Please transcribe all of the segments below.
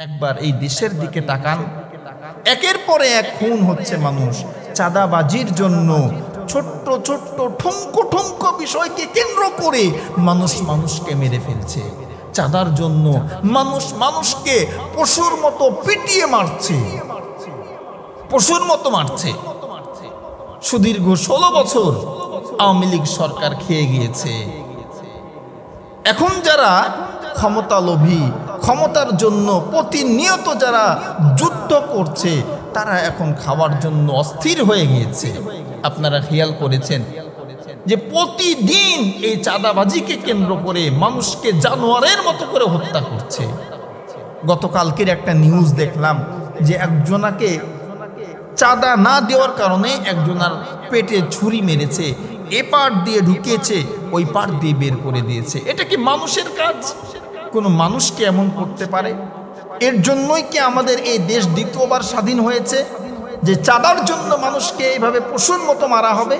একবার এই দেশের দিকে তাকান। একের পরে এক খুন হচ্ছে মানুষ। চাঁদাবাজির জন্য ছোট্ট ছোট্ট, ঠুমকো ঠুমকো বিষয়কে কেন্দ্র করে মানুষ মানুষকে মেরে ফেলছে। চাঁদার জন্য মানুষ মানুষকে পশুর মতো পিটিয়ে মারছে। পশুর মতো মারছে। সুদীর্ঘ ষোলো বছর আওয়ামী লীগ সরকার খেয়ে গিয়েছে। এখন যারা ক্ষমতা লোভী ক্ষমতার জন্য প্রতিনিয়ত যারা যুদ্ধ করছে, তারা এখন খাওয়ার জন্য অস্থির হয়ে গিয়েছে। আপনারা খেয়াল করেছেন যে প্রতিদিন এই চাঁদাবাজিকে কেন্দ্র করে মানুষকে জানোয়ারের মতো করে হত্যা করছে। গতকালকের একটা নিউজ দেখলাম যে একজনাকে চাঁদা না দেওয়ার কারণে একজনার পেটে ছুরি মেরেছে, এ পার দিয়ে ঢুকিয়েছে, ওই পার দিয়ে বের করে দিয়েছে। এটা কি মানুষের কাজ? কোনো মানুষকে এমন করতে পারে? এর জন্যই কি আমাদের এই দেশ দ্বিতীয়বার স্বাধীন হয়েছে? যে চাঁদার জন্য মানুষকে এইভাবে পশুর মতো মারা হবে?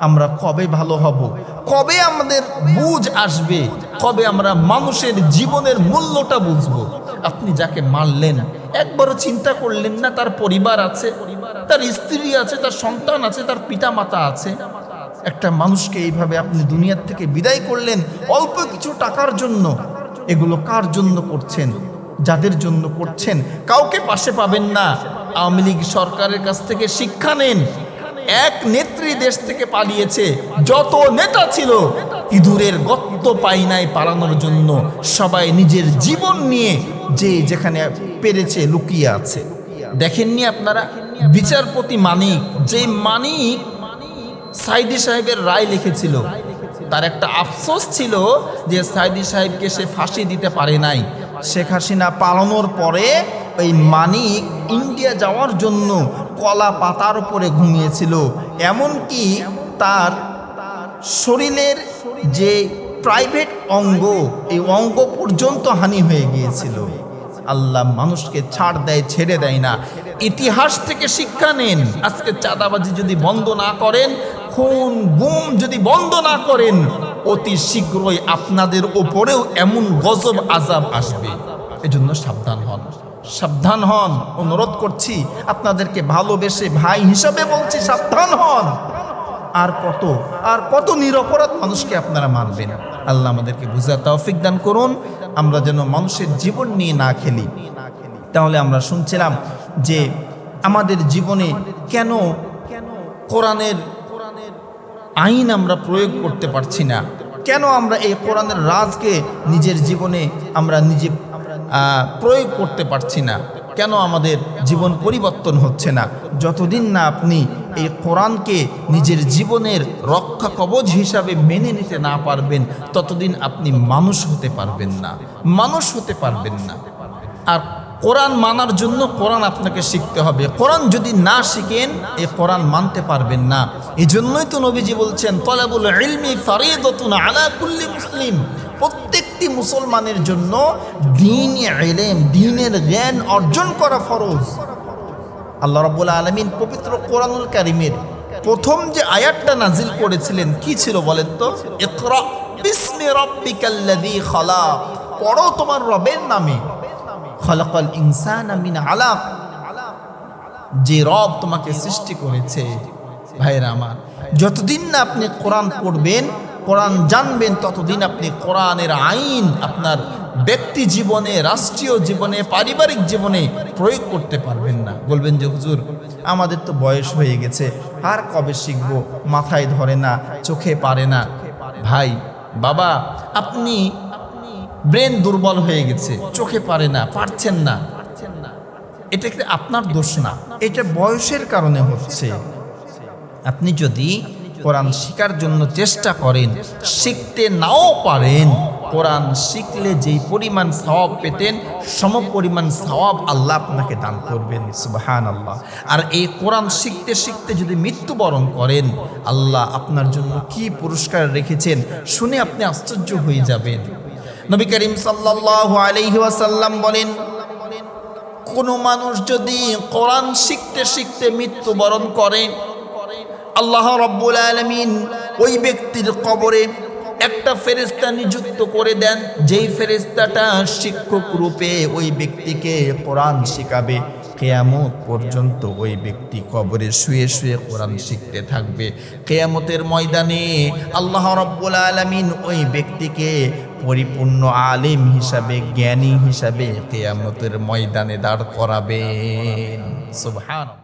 আমরা কবে ভালো হব? কবে আমাদের বুঝ আসবে? কবে আমরা মানুষের জীবনের মূল্যটা বুঝব? আপনি যাকে মারলেন, একবারও চিন্তা করলেন না তার পরিবার আছে, তার স্ত্রী আছে, তার সন্তান আছে, তার পিতা মাতা আছে? একটা মানুষকে এইভাবে আপনি দুনিয়ার থেকে বিদায় করলেন অল্প কিছু টাকার জন্য এগুলো কার জন্য করছেন? যাদের জন্য করছেন? কাউকে পাশে পাবেন না। আওয়ামী লীগ সরকারের কাছ থেকে শিক্ষা নেন। এক নেত্রী দেশ থেকে পালিয়েছে। যত নেতা ছিল, ইঁদুরের গত্ত পাই নাই পালানোর জন্য সবাই নিজের জীবন নিয়ে যে যেখানে পেরেছে লুকিয়ে আছে। দেখেননি আপনারা? বিচারপতি মানিক, যে মানিক সাইদি সাহেবের রায় লিখেছিল তার একটা আফসোস ছিল যে সাইদি সাহেবকে সে ফাঁসি দিতে পারে নাই। শেখ হাসিনা পালানোর পরে ওই মানিক ইন্ডিয়া যাওয়ার জন্য কলা পাতার উপরে ঘুমিয়েছিল। এমনকি তার শরীরের যে প্রাইভেট অঙ্গ, এই অঙ্গ পর্যন্ত হানি হয়ে গিয়েছিল। আল্লাহ মানুষকে ছাড় দেয়, ছেড়ে দেয় না। ইতিহাস থেকে শিক্ষা নেন। আজকে চাঁদাবাজি যদি বন্ধ না করেন, খুন, গুম যদি বন্ধ না করেন, অতি শীঘ্রই আপনাদের ওপরেও এমন গজব আজাব আসবে। এজন্য সাবধান হন। সাবধান হন। অনুরোধ করছি, আপনাদেরকে ভালোবেসে ভাই হিসাবে বলছি, সাবধান হন। আর কত আর কত নিরপরাধ মানুষকে আপনারা মারবেন। আল্লাহ আমাদেরকে বুঝার তৌফিক দান করুন। আমরা যেন মানুষের জীবন নিয়ে না খেলি। তাহলে আমরা শুনছিলাম যে আমাদের জীবনে কেন কোরআনের আইন আমরা প্রয়োগ করতে পারছি না? কেন আমরা এই কোরআনের রাজকে নিজের জীবনে আমরা নিজে প্রয়োগ করতে পারছি না? কেন আমাদের জীবন পরিবর্তন হচ্ছে না? যতদিন না আপনি এই কোরআনকে নিজের জীবনের রক্ষা কবচ হিসাবে মেনে নিতে না পারবেন, ততদিন আপনি মানুষ হতে পারবেন না। মানুষ হতে পারবেন না। আর কোরআন মানার জন্য কোরআন আপনাকে শিখতে হবে। কোরআন যদি না শিখেন এই কোরআন মানতে পারবেন না। এই জন্যই তো নবীজি বলছেন, তলাবুল ইলমি ফারিদতুন আলা কুল্লি মুসলিম। প্রত্যেকটি মুসলমানের জন্য দিন এলেম দিনের জ্ঞান অর্জন করা ফরজ। আল্লাহ রাব্বুল আলমিন পবিত্র কোরআনুল কারিমের প্রথম যে আয়াতটা নাজিল করেছিলেন, কি ছিল বলেন তো? পড়ো তোমার রবের নামে। খলাকাল ইনসান মিন আলাক। যে রব তোমাকে সৃষ্টি করেছে ভাইরা আমার। যতদিন না আপনি কোরআন পড়বেন, কোরআন জানবেন, ততদিন আপনি কোরআনের আইন আপনার ব্যক্তি জীবনে, রাষ্ট্রীয় জীবনে, পারিবারিক জীবনে প্রয়োগ করতে পারবেন না। বলবেন যে, হুজুর, আমাদের তো বয়স হয়ে গেছে, আর কবে শিখব? মাথায় ধরে না, চোখে পারে না। ভাই, বাবা, আপনি ব্রেন দুর্বল হয়ে গেছে, চোখে পারে না, পারছেন না। এটা কি আপনার দোষ না? এটা বয়সের কারণে হচ্ছে। আপনি যদি কোরআন শিকার জন্য চেষ্টা করেন, শিখতে নাও পারেন। কোরআন শিখলে যেই পরিমাণ সওয়াব পেতেন, সম পরিমাণ সওয়াব আল্লাহ আপনাকে দান করবেন সুবাহান আল্লাহ আর এই কোরআন শিখতে শিখতে যদি মৃত্যুবরণ করেন, আল্লাহ আপনার জন্য কি পুরস্কার রেখেছেন, শুনে আপনি আশ্চর্য হয়ে যাবেন। নবী করিম সাল্লাল্লাহু আলাইহি ওয়াসাল্লাম বলেন, কোনো মানুষ যদি কোরআন শিখতে শিখতে মৃত্যুবরণ করে, আল্লাহ রব্বুল আলমিন ওই ব্যক্তির কবরে একটা ফেরেস্তা নিযুক্ত করে দেন, যেই ফেরেস্তাটা শিক্ষক রূপে ওই ব্যক্তিকে কোরআন শেখাবে। কেয়ামত পর্যন্ত ওই ব্যক্তি কবরে শুয়ে শুয়ে কোরআন শিখতে থাকবে। কেয়ামতের ময়দানে আল্লাহ রব্বুল আলমিন ওই ব্যক্তিকে পরিপূর্ণ আলিম হিসাবে জ্ঞানী হিসাবে কেয়ামতের ময়দানে দাঁড় করাবেন। সুবহান